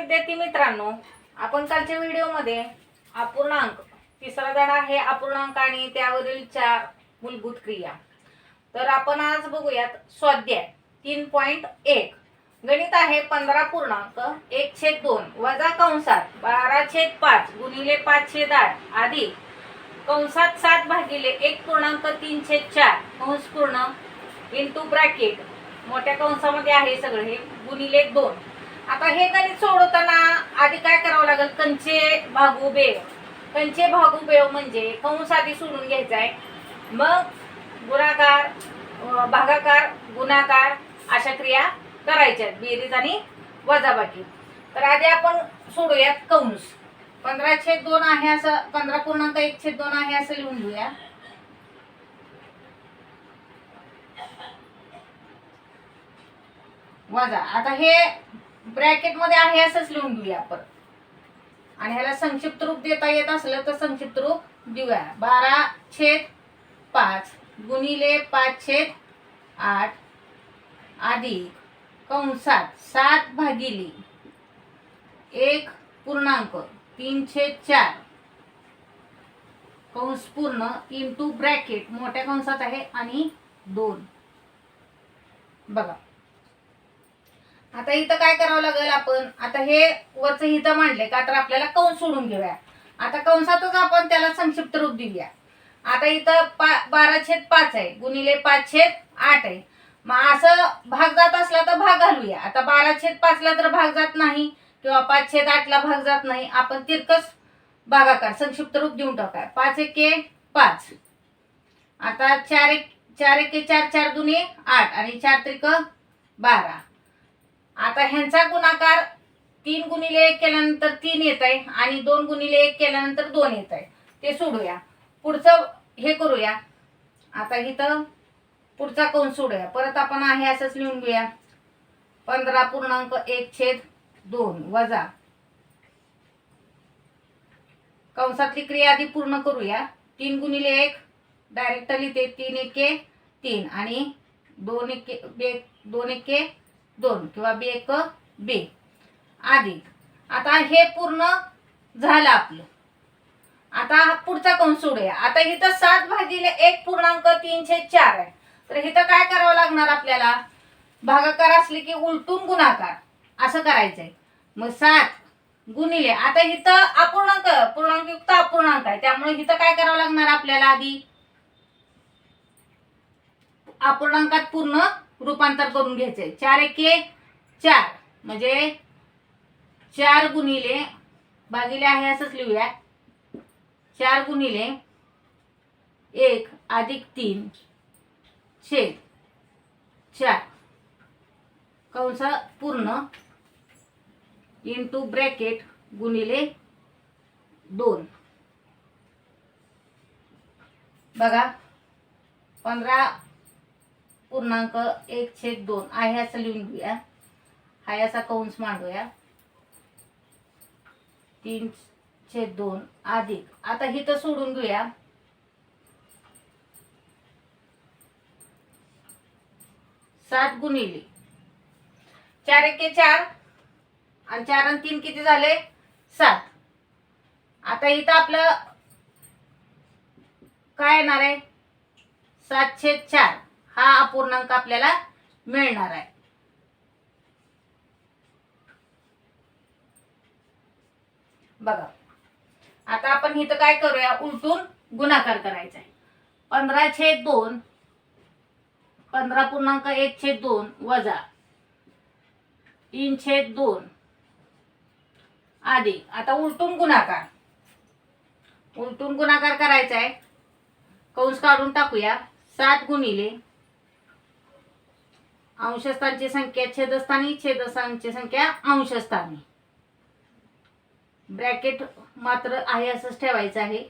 विद्यार्थी मित्रांनो. आपण कालच्या व्हिडिओमध्ये अपूर्णांक तिसरा धडा आहे अपूर्णांक आणि त्यावरील चार मूलभूत क्रिया. तर आपण आज बघूयात स्वाध्याय तीन पॉईंट एक. गणित आहे पंधरा पूर्णांक एक छेद दोन वजा कंसात बारा छेद पाच गुणिले पाच छेद आठ आधी कंसात सात भागिले एक पूर्णांक तीन छेद चार कंस पूर्ण इंटू ब्रॅकेट मोठ्या कंसामध्ये आहे सगळे हे गुणिले दोन. आता हे गणित सोडवताना आधी काय करावं लागेल? कंचे भागू बेव. कंचे भागू बेव म्हणजे कंस आधी सोडून घ्यायचा आहे. मग गुणाकार भागाकार गुणाकार अशा क्रिया करायच्या आहेत. बेरीज आणि वजाबाकी. तर आधी आपण सोडूयात कंस. पंधरा छेद दोन आहे असं पंधरा पूर्णांक एक छेद दोन आहे असं लिहून घेऊया. वजा. आता हे ब्रॅकेटमध्ये आहे असंच लिहून घेऊया आपण. आणि ह्याला संक्षिप्त रूप देता येत असलं तर संक्षिप्त रूप देऊया. बारा छेद पाच गुणिले पाच छेद आठ अधिक कंसात सात भागिले एक पूर्णांक तीन छेद चार. कंस पूर्ण इंटू ब्रॅकेट मोठ्या कंसात आहे आणि दोन. बघा. आता इथं काय करावं लागेल आपण? आता हे वरचं हिथं मांडले का तर आपल्याला कंस सोडून घेऊया. आता कंसातच आपण त्याला संक्षिप्त रूप देऊया. आता इथं पा बारा छेद पाच आहे गुणिले पाच छेद आठ आहे. मग असं भाग जात असला तर भाग घालूया. आता बारा छेद पाचला तर भाग जात नाही किंवा पाच छेद आठला भाग जात नाही. आपण तिरकस भागाकार संक्षिप्त रूप देऊन टाकाय. पाच एके पाच. आता चार एक चार एके चार चार दुने आठ. आणि चार त्रिक बारा. आता ह्यांचा गुणाकार तीन गुणिले एक केल्यानंतर तीन येत आहे आणि दोन गुणिले एक केल्यानंतर दोन येत आहे ते सोडूया. पुढचं हे करूया. आता इथं पुढचा कोण सोडूया. परत आपण आहे असंच लिहून घेऊया. पंधरा पूर्णांक एक छेद दोन वजा कंसातली क्रिया आधी पूर्ण करूया. तीन गुणिले एक डायरेक्ट लिहिते तीन एके तीन आणि दोन एके दोन एके दोन किंवा बी एक बे. अधिक आता हे पूर्ण झालं आपलं. आता हा पुढचा कंस सोडूया आता इथं सात भागिले एक पूर्णांक तीनशे चार आहे. तर इथं काय करावं लागणार आपल्याला? भागाकार असले की उलटून गुणाकार. असं करायचंय. मग सात गुणिले. आता इथं अपूर्णांक पूर्णांकयुक्त अपूर्णांक आहे. त्यामुळे इथं काय करावं लागणार आपल्याला आधी? अपूर्णांकात पूर्ण रूपांतर करून घ्यायचे चार एके चार. म्हणजे चार गुणिले भागिले आहे असंच लिहूया चार गुणिले एक अधिक तीन छेद चार. कंस पूर्ण इंटू ब्रॅकेट गुणिले दोन. बघा पंधरा पूर्णांक एक छेद दोन. आहे असं लिहून घेऊया. हाय असा कंस मांडूया. तीन छेद दोन अधिक. आता हिथं सोडून घेऊया. सात गुणिले. चार एके चार. आणि चार आणि तीन किती झाले? सात. आता इथं आपलं काय येणार आहे? सात छेद चार. हा अपूर्णांक आपल्याला मिळणार आहे. बघा आता आपण इथं काय करूया? उलटून गुणाकार करायचा आहे. पंधरा छेद दोन पंधरा पूर्णांक एक छेद दोन वजा तीन छेद दोन आधी. आता उलटून गुणाकार. उलटून गुणाकार करायचा आहे. कंस काढून टाकूया. सात गुणिले अंशस्थानची संख्या छेदस्थानी छेदस्थानची संख्या अंशस्थानी. ब्रॅकेट मात्र आहे असंच ठेवायचं आहे.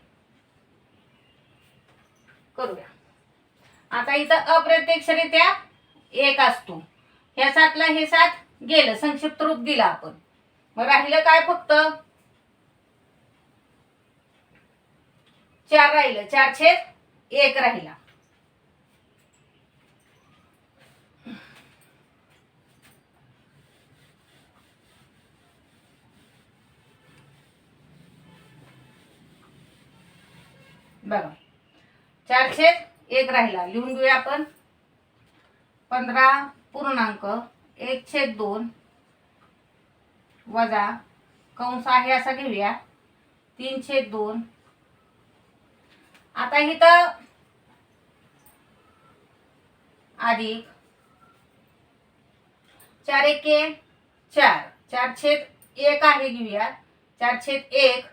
करूया. आता इथं अप्रत्यक्षरित्या एक असतो. ह्या सातला हे सात गेलं संक्षिप्त रूप दिला आपण. मग राहिलं काय फक्त? चार राहिलं. चार छेद एक राहिला. बघा. चार छेद एक राहिला. लिहून घेऊया आपण. पंधरा पूर्णांक एक छेद दोन वजा कंस आहे असा घेऊया. तीन छेद दोन. आता इथं अधिक चार एके चार. चार छेद एक आहे घेऊया. चार छेद एक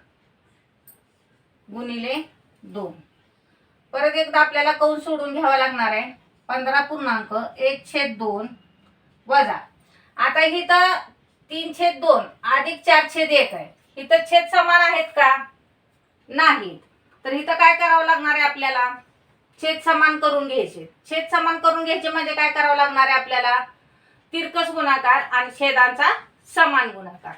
गुणिले दोन. परत एकदा आपल्याला कौन सोडून घ्यावा लागणार आहे. पंधरा पूर्णांक एक छेद दोन वजा. आता इथं तीन छेद दोन अधिक चार छेद एक आहे. इथं छेद समान आहेत का? नाहीत तर इथं काय करावं लागणार आहे आपल्याला? छेद समान करून घ्यायचे. छेद समान करून घ्यायचे म्हणजे काय करावं लागणार आहे आपल्याला? तिरकस गुणाकार आणि छेदांचा समान गुणाकार.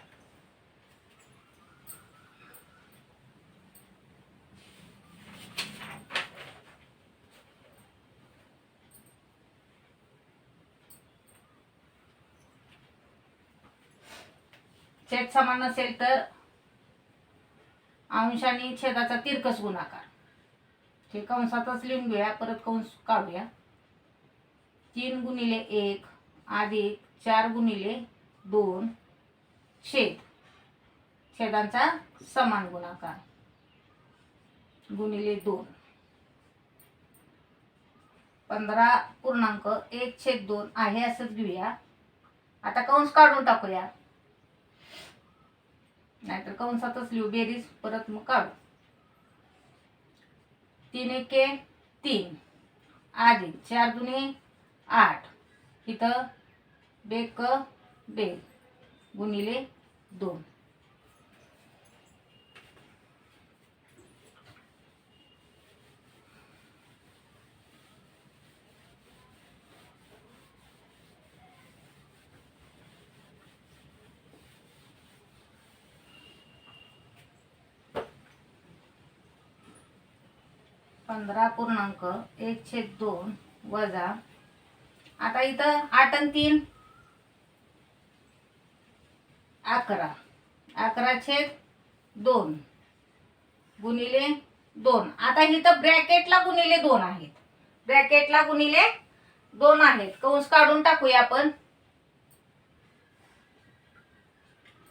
छेद समान नसेल तर अंश आणि छेदाचा तिरकस गुणाकार. हे कंसातच लिहून घेऊया परत कंस काढूया. तीन गुणिले एक अधिक चार गुणिले दोन छेद. छेदांचा समान गुणाकार. गुणिले दोन. पंधरा पूर्णांक एक छेद दोन आहे असंच घेऊया. आता कंस काढून टाकूया. नाहीतर कंसातच लिहू? बेरीज परत मग काढू. तीन एके तीन. आधी चार दुने आठ. इथं बेक बे गुणिले दोन. पंधरा पूर्णांक एक छेद दोन वजा आता इथं आठ आणि तीन. अकरा. अकरा छेद दोन गुणिले दोन. आता इथं ब्रॅकेटला गुणिले दोन आहेत. ब्रॅकेटला गुणिले दोन आहेत. कंस काढून टाकूया आपण.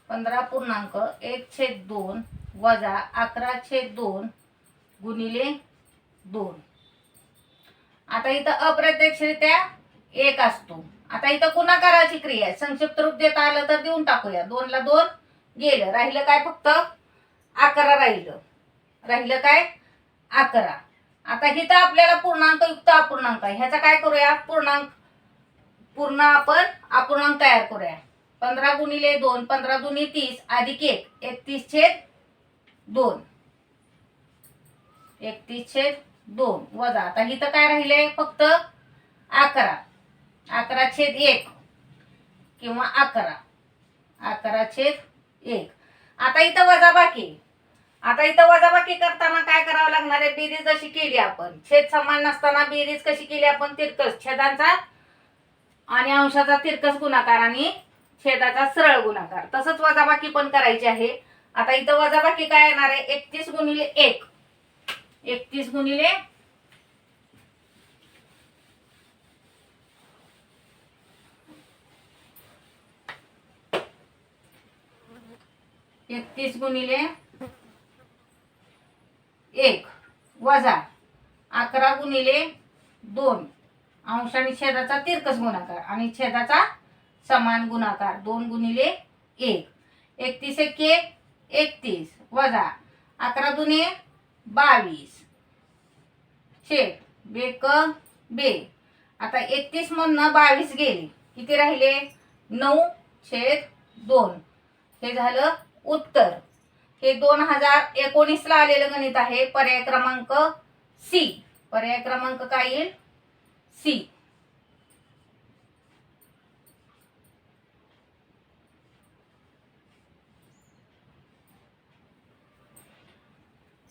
पंधरा पूर्णांक एक छेद दोन वजा अकरा छेद दोन गुणिले दोन. आता इथं अप्रत्यक्षरित्या एक असतो. आता इथं गुणाकाराची क्रिया आहे? संक्षिप्त रूप देता आलं तर देऊन टाकूया. दोनला दोन गेलं. राहिलं काय फक्त? अकरा राहिलं. राहिलं काय? अकरा. आता इथं आपल्याला पूर्णांक युक्त अपूर्णांक आहे. ह्याचा काय करूया? पूर्णांक पूर्ण आपण अपूर्णांक तयार करूया. पंधरा गुणिले दोन. पंधरा दुनी तीस. अधिक एक. एकतीस छेद दोन. एकतीस छेद दोन. वजा. आता इथं काय राहिले फक्त अकरा. अकरा छेद एक. किंवा अकरा. अकरा छेद एक. आता इथं वजाबाकी आता इथं वजाबाकी करताना काय करावं लागणार आहे? बेरीज अशी केली आपण. छेद समान नसताना बेरीज कशी केली आपण? तिरकस. छेदांचा आणि अंशाचा तिरकस गुणाकार आणि छेदाचा सरळ गुणाकार. तसंच वजाबाकी पण करायची आहे. आता इथं वजाबाकी काय येणार आहे? एकतीस गुणिले एक. एकतीस गुणिले एकतीस गुणिले एक वजा अकरा गुणिले दोन. अंश आणि छेदाचा तिरकस गुणाकार आणि छेदाचा समान गुणाकार. दोन गुणिले एक. एकतीस एके एकतीस. वजा अकरा दुने बावीस. छेद बेक बे. आता एकतीस मधनं बावीस गेले. किती राहिले? नऊ छेद दोन. हे झालं उत्तर. हे दोन हजार एकोणीसला आलेलं गणित आहे. पर्याय क्रमांक सी. पर्याय क्रमांक काय येईल? सी.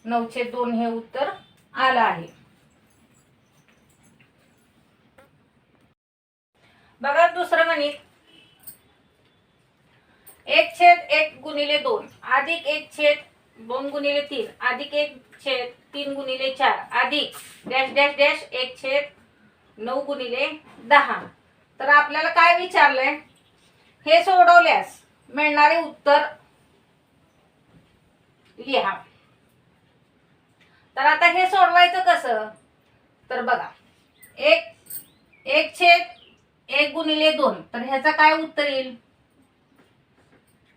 नऊशे दोन हे उत्तर आलं आहे. बघा दुसरं गणित. एक छेद एक गुणिले दोन अधिक एक छेद दोन गुणिले तीन अधिक एक छेद तीन गुणिले चार अधिक डॅश डॅश डॅश एक छेद नऊ गुणिले दहा. तर आपल्याला काय विचारलंय? हे सोडवल्यास मिळणारे उत्तर लिहा. तर आता हे सोडवायचं कसं? तर बघा एक एक छेद एक गुणिले दोन. तर ह्याचं काय उत्तर येईल?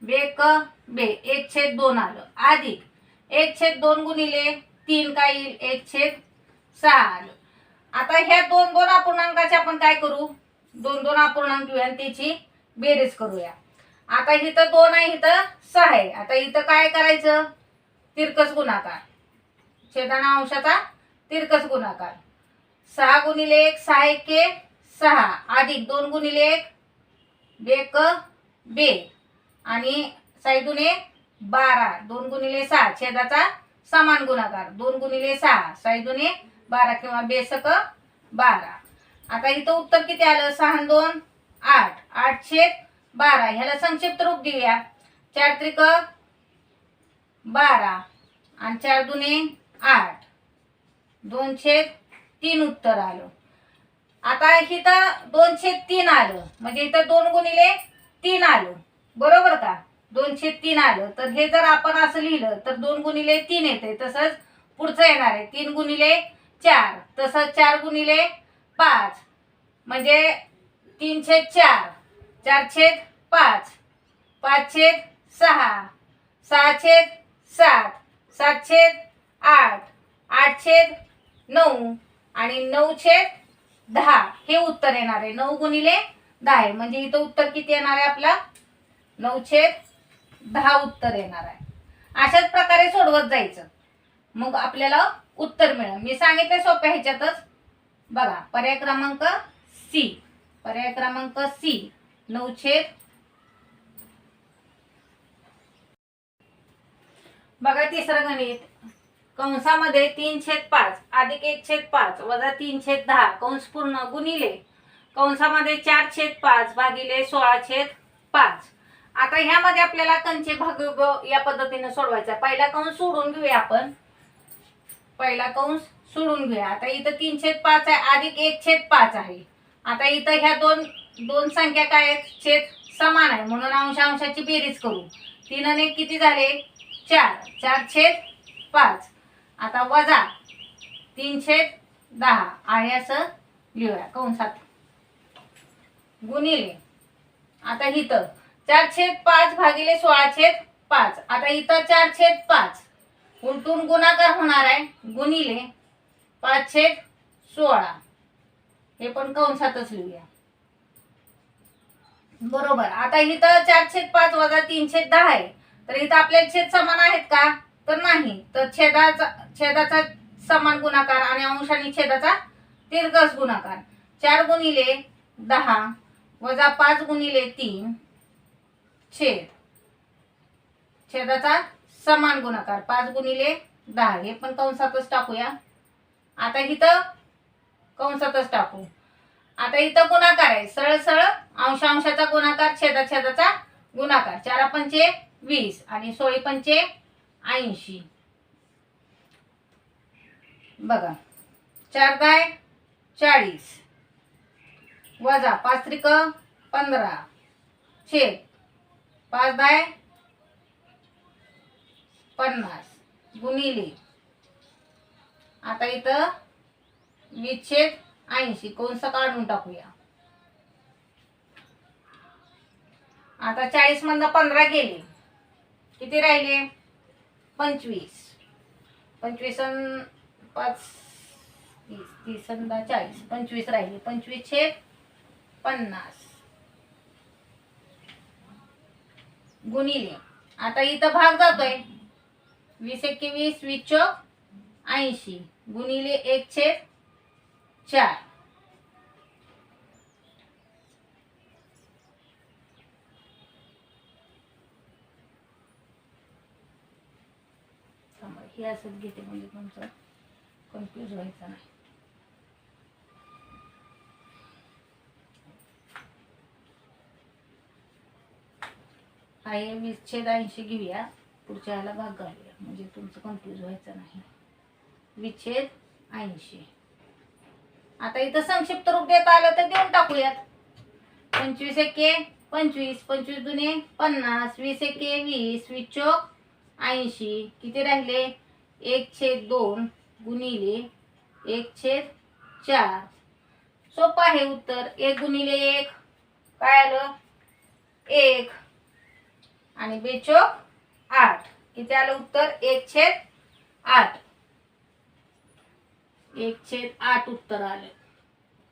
बे क बे एक छेद दोन आलं. अधिक एक छेद दोन गुणिले तीन काय येईल? एक छेद सहा आलं. आता ह्या दोन दोन अपूर्णांकाचे आपण काय करू? दोन दोन अपूर्णांक घेऊया आणि त्याची बेरीज करूया. आता इथं दोन आहे इथं सहा आहे. आता इथं काय करायचं? तिरकस गुणाकार. छेदाना अंशाचा तिरकस गुणाकार. सहा गुणिले एक सहा एके सहा. अधिक दोन गुणिले एक बे क बे. आणि साईडून एक बारा. दोन गुणिले सहा छेदाचा समान गुणाकार. दोन गुणिले सहा साईडून एक बारा किंवा बेसक बारा. आता इथं उत्तर किती आलं? सहा दोन आठ. आठ छेद बारा. ह्याला संक्षिप्त रूप देऊया. चार त्रिक बारा. आणि चार दुने आठ. दोनशे तीन उत्तर आलं. आता इथं दोनशे तीन आलं. म्हणजे इथं दोन गुणिले तीन आलं. बरोबर का? दोनशे तीन आलं. तर हे जर आपण असं लिहिलं तर दोन गुणिले तीन येते तसंच पुढचं येणार आहे. तीन गुणिले चार. तसंच चार गुणिले पाच. म्हणजे तीन छेद चार. चार छेद पाच. पाच छेद सहा. सहा छेद सात. सात छेद आठ. आठ छेद नऊ आणि नऊ छेद दहा. हे उत्तर येणार आहे. नऊ गुणिले दहा आहे. म्हणजे इथं उत्तर किती येणार आहे आपला? नऊ छेद दहा उत्तर येणार आहे. अशाच प्रकारे सोडवत जायचं. मग आपल्याला उत्तर मिळेल. मी सांगितलं सोप्या ह्याच्यातच. बघा पर्याय क्रमांक सी पर्याय क्रमांक सी नऊ छेद बघा तिसरं गणित. कंसामध्ये तीन छेद पाच अधिक एक छेद पाच वजा तीन छेद दहा कंस पूर्ण गुणिले. कंसामध्ये चार छेद पाच भागिले सोळा छेद पाच. आता ह्यामध्ये आपल्याला कंचे भाग या पद्धतीने सोडवायचा पहिला कंस सोडून घेऊया आपण. पहिला कंस सोडून घेऊया. आता इथं तीन छेद पाच आहे अधिक एक छेद पाच आहे. आता इथं ह्या दोन दोन संख्या काय आहेत? छेद समान आहे. म्हणून अंश अंशाची बेरीज करू. तीन आणि किती झाले? चार. चार छेद पाच. आता वजा तीनशे दहा. आहे असं लिहूया. कंसात. गुणिले. आता इथं चार छेद पाच भागिले सोळा छेद पाच. आता इथं चार छेद पाच. उलटून गुणाकार होणार आहे. गुणिले पाच छेद सोळा. हे पण कंसातच लिहूया. बरोबर. आता इथं चार छेद पाच वजा तीन छेद दहा आहे. तर इथं आपले छेद समान आहेत का? तर नाही. तर छेदाचा छेदाचा समान गुणाकार आणि अंश आणि छेदाचा दीर्घस गुणाकार. चार गुणिले दहा वजा पाच गुणिले तीन छेद. छेदाचा समान गुणाकार. पाच गुणिले दहा. हे पण कंसातच टाकूया. आता इथं कंसातच टाकू. आता इथं गुणाकार आहे. सरळ सरळ अंश अंशाचा गुणाकार छेदा छेदाचा गुणाकार. चार पंचे वीस आणि सोळी पंचे ऐंशी. बघा. चार दाय चाळीस. वजा पाच त्रिक पंधरा. छेद. पाच दाय पन्नास. गुणिले. आता इथं वीस छेद ऐंशी. कोणसं काढून टाकूया? आता चाळीस मधनं पंधरा गेले. किती राहिले? पंचवीस. पंचवीस पाच तीस तीस दहा चाळीस. पंचवीस राहिले. पंचवीस छेद पन्नास. गुणिले. आता इथं भाग जातोय. वीस एक्के वीस वीस चौक ऐंशी. गुणिले एक छेद चार. हे असंच घेते म्हणजे तुमचं कन्फ्यूज व्हायचं नाही. आहे वीस छेद ऐंशी घेऊया. पुढच्या याला भाग घालूया. म्हणजे तुमचं कन्फ्यूज व्हायचं नाही. विच्छेद ऐंशी. आता इथं संक्षिप्त रूप देता आलं तर देऊन टाकूयात. पंचवीस एके पंचवीस पंचवीस दुने पन्नास वीस एके वीस वीस चोक ऐंशी. किती राहिले? एक छेद दोन गुणिले एक छेद चार. सोपं आहे उत्तर. एक गुणिले एक. काय आलं? एक. आणि बेचोक आठ. किती आलं उत्तर? एक छेद आठ. एक छेद आठ उत्तर आले.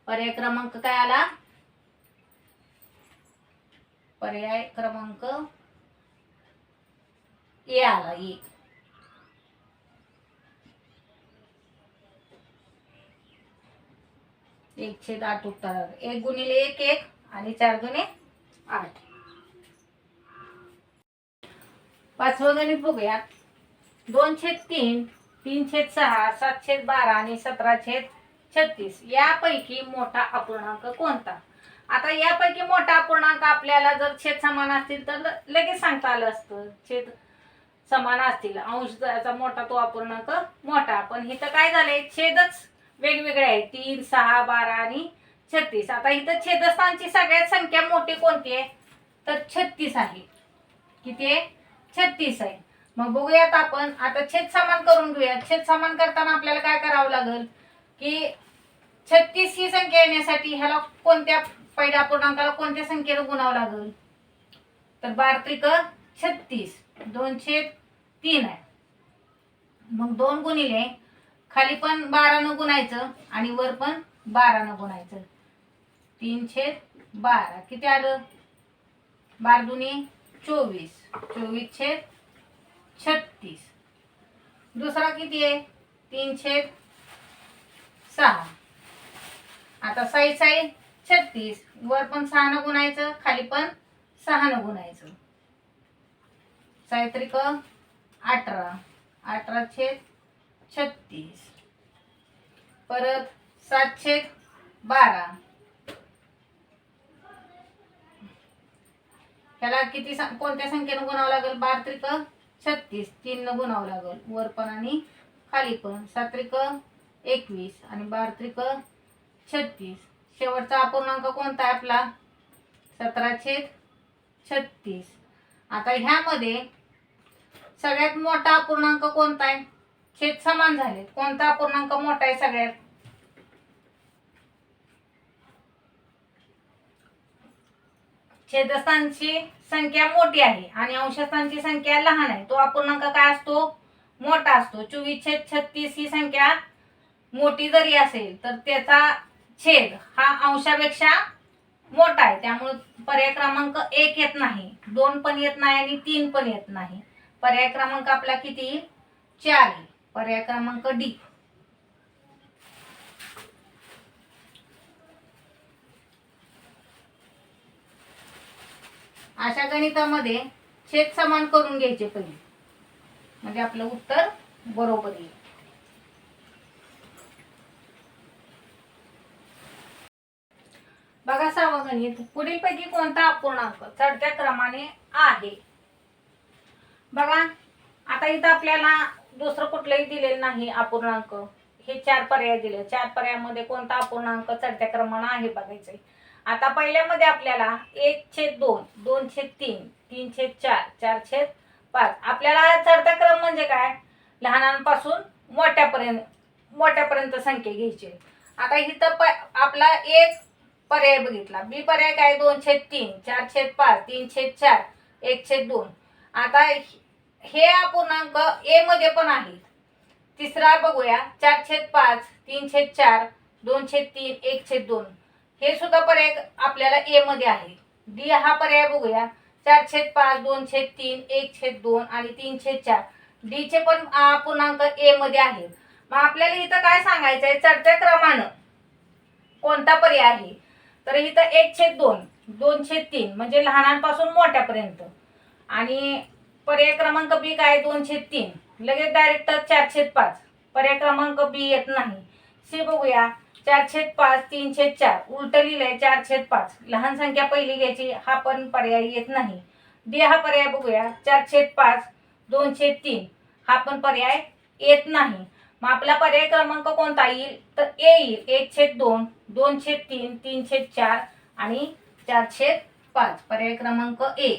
पर्याय क्रमांक काय आला? पर्याय क्रमांक ए आला एक. एक छेद आठ उत्तर एक गुणिले एक एक आणि चार गुणे आठ. पाचवं गणित बघूया दोन छेद तीन तीन छेद सहा सात छेद बारा आणि सतरा छेद छत्तीस. यापैकी मोठा अपूर्णांक कोणता? आता यापैकी मोठा अपूर्णांक आपल्याला जर छेद समान असतील तर लगेच सांगता आलं असतं. छेद समान असतील. अंश मोठा तो अपूर्णांक मोठा. पण इथं काय झालंय? छेदच वेगवेगळे आहे तीन सहा बारा आणि छत्तीस. आता इथं छेदस्थानची सगळ्यात संख्या मोठी कोणती आहे? तर छत्तीस आहे. किती आहे? छत्तीस आहे. मग बघूयात आपण. आता छेद समान करून घेऊया छेद समान करताना आपल्याला काय करावं लागेल? की छत्तीस ही संख्या येण्यासाठी ह्याला कोणत्या पहिल्या पूर्णांकाला कोणत्या संख्येनं गुणावं लागेल? तर बारा त्रिक छत्तीस. दोन छेद तीन आहे. मग दोन गुणिले खाली पण बारानं गुणायचं आणि वर पण बारानं गुणायचं. तीन छेद बारा. किती आलं? बार दुनी चोवीस. चोवीस छेद छत्तीस. दुसरा किती आहे? तीन छेद सहा. आता साई साई छत्तीस. वर पण सहानं गुणायचं खाली पण सहानं गुणायचं. सायत्रिक अठरा. अठरा छेद छत्तीस. परत सातशे बारा. ह्याला किती सं- कोणत्या संख्येनं गुणावं लागेल? बार त्रिक छत्तीस. तीन गुणावं लागेल. वर पण आणि खाली पण. सात्रिक एकवीस आणि बार त्रिक छत्तीस. शेवटचा अपूर्णांक कोणता आहे आपला? सतरा छेद छत्तीस. आता ह्यामध्ये सगळ्यात मोठा अपूर्णांक कोणता आहे? छेद समान झाले कोणता अपूर्णांक मोठा आहे सगळ्यात? छेदस्थानची संख्या मोठी आहे आणि अंशस्थानची संख्या लहान आहे. तो अपूर्णांक काय असतो? मोठा असतो. चोवीस छेद छत्तीस ही संख्या मोठी जरी असेल तर त्याचा छेद हा अंशापेक्षा मोठा आहे. त्यामुळे पर्याय क्रमांक एक येत नाही. दोन पण येत नाही आणि तीन पण येत नाही. पर्याय क्रमांक आपला किती? चार येईल. पर्याय क्रमांक डी. अशा गणितामध्ये छेद समान करून घ्यायचे पहिले. म्हणजे आपलं उत्तर बरोबर येईल. बघा सहावं गणित पुढीलपैकी कोणता अपूर्णांक चढत्या क्रमाने आहे? बघा आता इथं आपल्याला दुसरं कुठलंही दिलेलं नाही अपूर्णांक. हे चार पर्याय दिले. चार पर्यायामध्ये कोणता अपूर्णांक चढत्या क्रमानं आहे बघायचं आता पहिल्यामध्ये आपल्याला एक छेद दोन दोन छेद तीन तीन छेद चार चार छेद पाच. आपल्याला चढता क्रम म्हणजे काय? लहानांपासून मोठ्यापर्यंत मोठ्यापर्यंत संख्या घ्यायची. आता इथं प आपला एक पर्याय बघितला. बी पर्याय काय? दोन छेद तीन चार छेद पाच तीन छेद चार एक छेद दोन. आता हे अपूर्णांक ए मध्ये पण आहे. तिसरा बघूया. चार छेद पाच तीन छेद चार दोन छेद तीन एक छेद दोन. हे सुद्धा पर्याय आपल्याला ए मध्ये आहे. डी हा पर्याय बघूया. चार छेद पाच दोन छेद तीन एक छेद दोन आणि तीन छेद चार. डी चे पण पूर्णांक ए मध्ये आहेत मग आपल्याला इथं काय सांगायचं आहे चढत्या क्रमानं कोणता पर्याय आहे? तर इथं एक छेद दोन दोन छेद तीन म्हणजे लहानांपासून मोठ्यापर्यंत. आणि पर्याय क्रमांक बी काय? दोनशे तीन. लगेच डायरेक्ट चारशे पाच. पर्याय क्रमांक बी येत नाही. सी बघूया. चारशे पाच तीनशे चार. उलट लिहिलंय चारशे पाच. लहान संख्या पहिली घ्यायची. हा पण पर्याय येत नाही. डी हा पर्याय बघूया. चारशे पाच दोनशे तीन. हा पण पर्याय येत नाही. मग आपला पर्याय क्रमांक कोणता येईल? तर ए येईल. एक छेद दोन दोनशे तीन तीनशे चार आणि चारशे पाच. पर्याय क्रमांक ए.